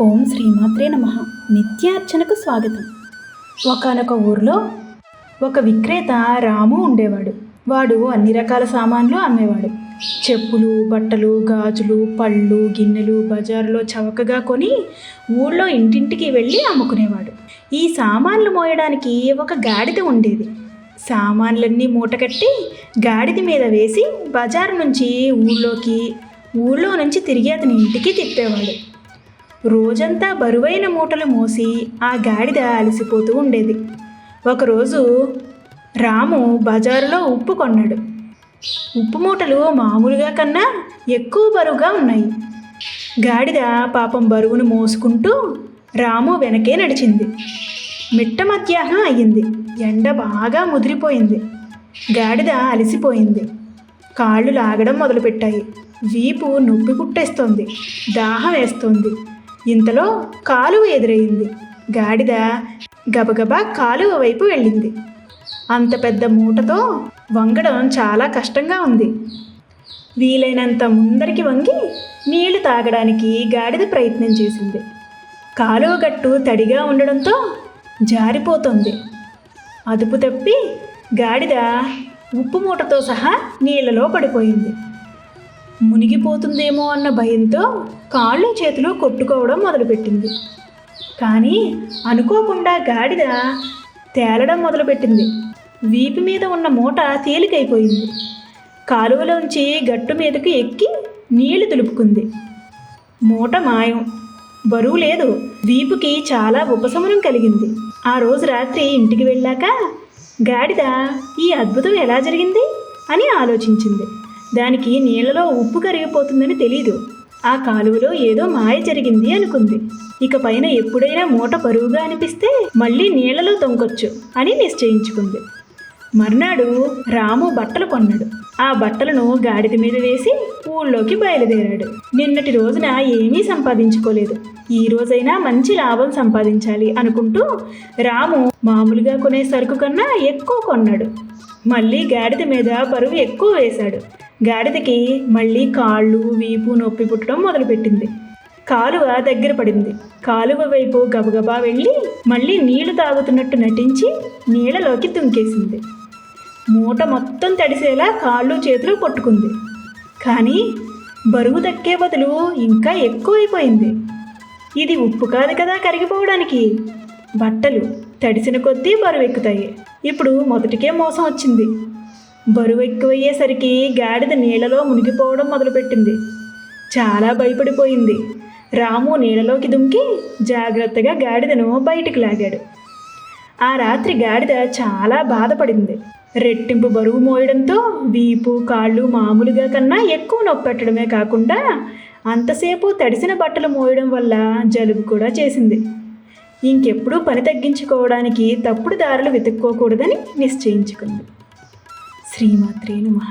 ఓం శ్రీమాత్రే నమ. నిత్యార్చనకు స్వాగతం. ఒకనొక ఊర్లో ఒక విక్రేత రాము ఉండేవాడు. వాడు అన్ని రకాల సామాన్లు అమ్మేవాడు. చెప్పులు బట్టలు గాజులు పళ్ళు గిన్నెలు బజారులో చవకగా కొని ఊళ్ళో ఇంటింటికి వెళ్ళి అమ్ముకునేవాడు. ఈ సామాన్లు మోయడానికి ఒక గాడిద ఉండేది. సామాన్లన్నీ మూటకట్టి గాడిద మీద వేసి బజారు నుంచి ఊళ్ళోకి ఊళ్ళో నుంచి తిరిగి అతని ఇంటికి తిప్పేవాడు. రోజంతా బరువైన మూటలు మోసి ఆ గాడిద అలసిపోతూ ఉండేది. ఒకరోజు రాము బజారులో ఉప్పు కొన్నాడు. ఉప్పు మూటలు మామూలుగా కన్నా ఎక్కువ బరువుగా ఉన్నాయి. గాడిద పాపం బరువును మోసుకుంటూ రాము వెనకే నడిచింది. మిట్ట మధ్యాహ్నం అయ్యింది. ఎండ బాగా ముదిరిపోయింది. గాడిద అలసిపోయింది. కాళ్ళు లాగడం మొదలుపెట్టాయి. వీపు నొప్పి కుట్టేస్తోంది దాహం వేస్తోంది. ఇంతలో కాలువ ఎదురయ్యింది గాడిద గబగబా కాలువ వైపు వెళ్ళింది. అంత పెద్ద మూటతో వంగడం చాలా కష్టంగా ఉంది. వీలైనంత ముందరికి వంగి నీళ్ళు తాగడానికి గాడిద ప్రయత్నం చేసింది. కాలువ గట్టు తడిగా ఉండడంతో జారిపోతుంది. అదుపు తప్పి గాడిద ఉప్పు మూటతో సహా నీళ్ళలో పడిపోయింది. మునిగిపోతుందేమో అన్న భయంతో కాళ్ళు చేతులు కొట్టుకోవడం మొదలుపెట్టింది. కానీ అనుకోకుండా గాడిద తేలడం మొదలుపెట్టింది. వీపు మీద ఉన్న మూట తేలికైపోయింది. కాలువలోంచి గట్టు మీదకు ఎక్కి నీళ్ళు తులుపుకుంది మూట మాయం. బరువు లేదు. వీపుకి చాలా ఉపశమనం కలిగింది. ఆ రోజు రాత్రి ఇంటికి వెళ్ళాక గాడిద ఈ అద్భుతం ఎలా జరిగింది అని ఆలోచించింది. దానికి నీళ్ళలో ఉప్పు కరిగిపోతుందని తెలీదు. ఆ కాలువలో ఏదో మాయ జరిగింది అనుకుంది. ఇక పైన ఎప్పుడైనా మూట బరువుగా అనిపిస్తే మళ్ళీ నీళ్ళలో తొంకొచ్చు అని నిశ్చయించుకుంది. మర్నాడు రాము బట్టలు కొన్నాడు. ఆ బట్టలను గాడిద మీద వేసి ఊళ్ళోకి బయలుదేరాడు. నిన్నటి రోజున ఏమీ సంపాదించుకోలేదు. ఈ రోజైనా మంచి లాభం సంపాదించాలి అనుకుంటూ రాము మామూలుగా కొనే సరుకు కన్నా ఎక్కువ కొన్నాడు. మళ్ళీ గాడిద మీద బరువు ఎక్కువ వేశాడు. గాడిదకి మళ్ళీ కాళ్ళు వీపు నొప్పి పుట్టడం మొదలుపెట్టింది. కాలువ దగ్గర పడింది. కాలువ వైపు గబగబా వెళ్ళి మళ్ళీ నీళ్ళు తాగుతున్నట్టు నటించి నీళ్ళలోకి దుంకేసింది. మూట మొత్తం తడిసేలా కాళ్ళు చేతులు కొట్టుకుంది. కానీ బరువు దక్కే బదులు ఇంకా ఎక్కువైపోయింది. ఇది ఉప్పు కాదు కదా కరిగిపోవడానికి. బట్టలు తడిసిన కొద్దీ బరువు ఎక్కుతాయి ఇప్పుడు మొదటికే మోసం వచ్చింది. బరువు ఎక్కువయ్యేసరికి గాడిద నీళ్ళలో మునిగిపోవడం మొదలుపెట్టింది. చాలా భయపడిపోయింది. రాము నీళ్ళలోకి దుంకి జాగ్రత్తగా గాడిదను బయటికి లాగాడు. ఆ రాత్రి గాడిద చాలా బాధపడింది. రెట్టింపు బరువు మోయడంతో వీపు కాళ్ళు మామూలుగా కన్నా ఎక్కువ నొప్పి పెట్టడమే కాకుండా అంతసేపు తడిసిన బట్టలు మోయడం వల్ల జలుబు కూడా చేసింది. ఇంకెప్పుడూ పని తగ్గించుకోవడానికి తప్పుడు దారులు వెతుక్కోకూడదని నిశ్చయించుకుంది. శ్రీమాత్రే నమః